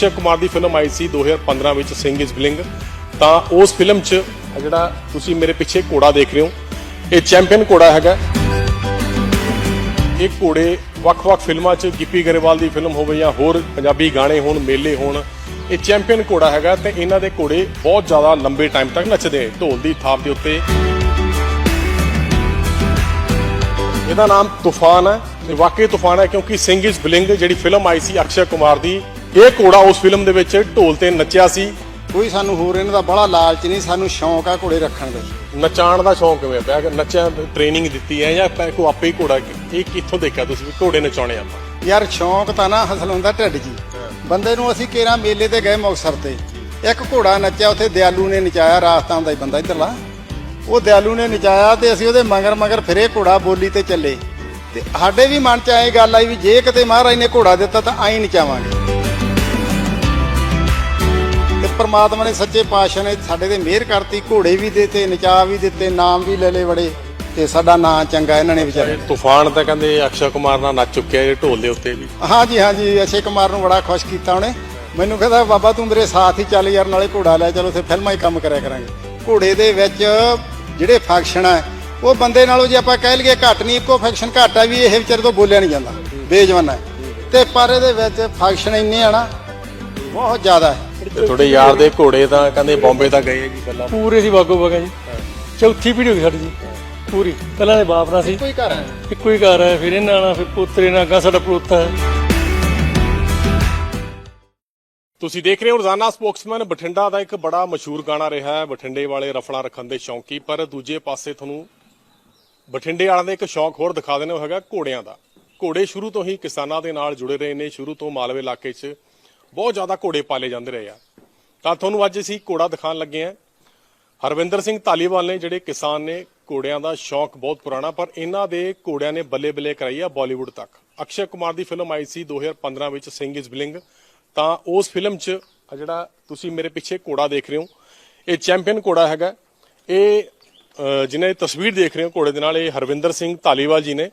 ਅਕਸ਼ੇ ਕੁਮਾਰ ਦੀ ਫਿਲਮ ਆਈ ਸੀ 2015 ਵਿੱਚ ਸਿੰਘ ਇਜ਼ ਬਲਿੰਗ ਤਾਂ ਉਸ ਫਿਲਮ 'ਚ ਜਿਹੜਾ ਤੁਸੀਂ ਮੇਰੇ ਪਿੱਛੇ ਘੋੜਾ ਦੇਖ ਰਹੇ ਹੋ, ਇਹ ਚੈਂਪੀਅਨ ਘੋੜਾ ਹੈਗਾ। ਇਹ ਘੋੜੇ ਵੱਖ-ਵੱਖ ਫਿਲਮਾਂ 'ਚ, ਗਿੱਪੀ ਗਰੇਵਾਲ ਦੀ ਫਿਲਮ ਹੋਵੇ ਜਾਂ ਹੋਰ ਪੰਜਾਬੀ ਗਾਣੇ ਹੋਣ, ਮੇਲੇ ਹੋਣ, ਇਹ ਚੈਂਪੀਅਨ ਘੋੜਾ ਹੈਗਾ ਤੇ ਇਹਨਾਂ ਦੇ ਘੋੜੇ ਬਹੁਤ ਜ਼ਿਆਦਾ ਲੰਬੇ ਟਾਈਮ ਤੱਕ ਨੱਚਦੇ ਆ ਢੋਲ ਦੀ ਥਾਪ ਦੇ ਉੱਤੇ। ਇਹਦਾ ਨਾਮ ਤੂਫਾਨ ਹੈ। ਤੇ ਵਾਕਈ ਤੂਫਾਨ ਹੈ ਕਿਉਂਕਿ ਸਿੰਘ ਇਜ਼ ਬਲਿੰਗ ਜਿਹੜੀ ਫਿਲਮ ਆਈ ਸੀ ਅਕਸ਼ੇ ਕੁਮਾਰ ਦੀ ਇਹ ਘੋੜਾ ਉਸ ਫਿਲਮ ਦੇ ਵਿੱਚ ਢੋਲ ਤੇ ਨੱਚਿਆ ਸੀ। ਕੋਈ ਸਾਨੂੰ ਹੋਰ ਇਹਨਾਂ ਦਾ ਬੜਾ ਲਾਲਚ ਨਹੀਂ ਸਾਨੂੰ ਸ਼ੌਂਕ ਆ ਘੋੜੇ ਰੱਖਣ ਦਾ। ਨਚਾਣ ਦਾ ਸ਼ੌਂਕ ਕਿਵੇਂ ਪਿਆ ਨੱਚਿਆ ਟ੍ਰੇਨਿੰਗ ਦਿੱਤੀ ਹੈ ਜਾਂ ਕੋ ਆਪੇ ਹੀ ਘੋੜਾ ਇਹ ਕਿੱਥੋਂ ਦੇਖਿਆ ਤੁਸੀਂ ਵੀ ਘੋੜੇ ਨਚਾਉਣੇ ਆਪਾਂ? ਯਾਰ ਸ਼ੌਂਕ ਤਾਂ ਨਾ ਹਸਲ ਹੁੰਦਾ ਢਿੱਡ ਹੀ। ਬੰਦੇ ਨੂੰ ਅਸੀਂ ਕੇਰਾ ਮੇਲੇ ਤੇ ਗਏ ਮੁਕਤਸਰ ਤੇ। ਇੱਕ ਘੋੜਾ ਨੱਚਿਆ ਉੱਥੇ ਦਿਆਲੂ ਨੇ ਨਚਾਇਆ ਰਾਜਸਥਾਨ ਦਾ ਹੀ ਬੰਦਾ ਇੱਧਰਲਾ। ਉਹ ਦਿਆਲੂ ਨੇ ਨਚਾਇਆ ਤੇ ਅਸੀਂ ਉਹਦੇ ਮਗਰ ਮਗਰ ਫਿਰੇ ਘੋੜਾ ਬੋਲੀ ਤੇ ਚੱਲੇ। ਤੇ ਸਾਡੇ ਵੀ ਮਨ 'ਚ ਆਏ ਗੱਲ ਆਈ ਵੀ ਜੇ ਕਿਤੇ ਮਹਾਰਾਜ ਨੇ ਘੋੜਾ ਦਿੱਤਾ ਤਾਂ ਆਈ ਨਚਾਵਾਂਗੇ ਤੇ ਪ੍ਰਮਾਤਮਾ ਨੇ ਸੱਚੇ ਪਾਤਸ਼ਾਹ ਨੇ ਸਾਡੇ ਤੇ ਮਿਹਰ ਕਰਤੀ ਘੋੜੇ ਵੀ ਦਿੱਤੇ ਨਚਾ ਵੀ ਦਿੱਤੇ ਨਾਮ ਵੀ ਲੈ ਲਏ ਬੜੇ ਤੇ ਸਾਡਾ ਨਾਂ ਚੰਗਾ ਇਹਨਾਂ ਨੇ ਵਿਚਾਰੇ ਤੂਫਾਨ ਤਾਂ ਕਹਿੰਦੇ ਅਕਸ਼ੇ ਕੁਮਾਰ ਨਾਲ ਨੱਚ ਚੁੱਕਿਆ ਇਹ ਢੋਲ ਦੇ ਉੱਤੇ ਵੀ। ਹਾਂਜੀ ਹਾਂਜੀ ਅਸ਼ੇ ਕੁਮਾਰ ਨੂੰ ਬੜਾ ਖੁਸ਼ ਕੀਤਾ ਉਹਨੇ। ਮੈਨੂੰ ਕਹਿੰਦਾ ਬਾਬਾ ਤੂੰ ਮੇਰੇ ਸਾਥ ਹੀ ਚੱਲ ਯਾਰ ਨਾਲੇ ਘੋੜਾ ਲੈ ਚਲੋ ਉੱਥੇ ਫਿਲਮਾਂ ਹੀ ਕੰਮ ਕਰਿਆ ਕਰਾਂਗੇ। ਘੋੜੇ ਦੇ ਵਿੱਚ ਜਿਹੜੇ ਫੰਕਸ਼ਨ ਆ ਉਹ ਬੰਦੇ ਨਾਲੋਂ ਜੇ ਆਪਾਂ ਕਹਿ ਲਈਏ ਘੱਟ ਨਹੀਂ ਇੱਕੋ ਫੰਕਸ਼ਨ ਘੱਟ ਆ ਵੀ ਇਹ ਵਿਚਾਰੇ ਤੋਂ ਬੋਲਿਆ ਨਹੀਂ ਜਾਂਦਾ ਬੇਜਵਾਨਾ ਹੈ। ਤੇ ਪਰ ਇਹਦੇ ਵਿੱਚ ਫੰਕਸ਼ਨ ਇੰਨੇ ਆ ਨਾ ਬਹੁਤ ਜ਼ਿਆਦਾ ਹੈ। ਤੁਹਾਡੇ ਯਾਰ ਦੇ ਘੋੜੇ ਤਾਂ ਕਹਿੰਦੇ ਬੰਬੇ ਤਾਂ ਗਏ ਜੀ ਪਹਿਲਾਂ। ਪੂਰੇ ਸੀ ਬਾਗੋ ਬਗਾ ਜੀ। ਚੌਥੀ ਪੀੜ੍ਹੀ ਹੋ ਗਈ ਸਾਡੀ ਜੀ ਪੂਰੀ। ਪਹਿਲਾਂ ਦੇ ਬਾਪ ਨਾਲ ਸੀ। ਕੋਈ ਘਰ ਹੈ। ਇੱਕੋ ਹੀ ਘਰ ਹੈ ਫਿਰ ਇਹਨਾਂ ਨਾਲ ਫਿਰ ਪੋਤਰੇ ਨਾਲ ਗਾ ਸਾਡਾ ਪੜੋਤਾ ਹੈ। ਤੁਸੀਂ ਦੇਖ ਰਹੇ ਹੋ ਰੋਜ਼ਾਨਾ ਸਪੋਕਸਮੈਨ ਬਠਿੰਡਾ ਦਾ ਇੱਕ ਬੜਾ ਮਸ਼ਹੂਰ ਗਾਣਾ ਰਿਹਾ ਹੈ ਬਠਿੰਡੇ ਵਾਲੇ ਰਫਲਾਂ ਰੱਖਣ ਦੇ ਸ਼ੌਂਕੀ ਪਰ ਦੂਜੇ ਪਾਸੇ ਤੁਹਾਨੂੰ ਬਠਿੰਡੇ ਵਾਲਿਆਂ ਦਾ ਇੱਕ ਸ਼ੌਂਕ ਹੋਰ ਦਿਖਾ ਦੇਣਾ ਉਹ ਹੈਗਾ ਘੋੜਿਆਂ ਦਾ। ਘੋੜੇ ਸ਼ੁਰੂ ਤੋਂ ਹੀ ਕਿਸਾਨਾਂ ਦੇ ਨਾਲ ਜੁੜੇ ਰਹੇ ਨੇ, ਸ਼ੁਰੂ ਤੋਂ ਮਾਲਵੇ ਇਲਾਕੇ 'ਚ ਬਹੁਤ ਜ਼ਿਆਦਾ ਘੋੜੇ ਪਾਲੇ ਜਾਂਦੇ ਰਹੇ ਆ। ਤਾਂ ਤੁਹਾਨੂੰ ਅੱਜ ਅਸੀਂ ਘੋੜਾ ਦਿਖਾਉਣ ਲੱਗੇ ਹਾਂ। ਹਰਵਿੰਦਰ ਸਿੰਘ ਧਾਲੀਵਾਲ ਨੇ ਜਿਹੜੇ ਕਿਸਾਨ ਨੇ, ਘੋੜਿਆਂ ਦਾ ਸ਼ੌਕ ਬਹੁਤ ਪੁਰਾਣਾ, ਪਰ ਇਹਨਾਂ ਦੇ ਘੋੜਿਆਂ ਨੇ ਬੱਲੇ ਬੱਲੇ ਕਰਾਈ ਆ ਬਾਲੀਵੁੱਡ ਤੱਕ। ਅਕਸ਼ੇ ਕੁਮਾਰ ਦੀ ਫਿਲਮ ਆਈ ਸੀ 2015 ਵਿੱਚ ਸਿੰਘ ਇਜ਼ ਬਲਿੰਗ ਤਾਂ ਉਸ ਫਿਲਮ 'ਚ ਜਿਹੜਾ ਤੁਸੀਂ ਮੇਰੇ ਪਿੱਛੇ ਘੋੜਾ ਦੇਖ ਰਹੇ ਹੋ, ਇਹ ਚੈਂਪੀਅਨ ਘੋੜਾ ਹੈਗਾ। ਇਹ ਜਿਨ੍ਹਾਂ ਇਹ ਤਸਵੀਰ ਦੇਖ ਰਹੇ ਹੋ ਘੋੜੇ ਦੇ ਨਾਲ, ਇਹ ਹਰਵਿੰਦਰ ਸਿੰਘ ਧਾਲੀਵਾਲ ਜੀ ਨੇ।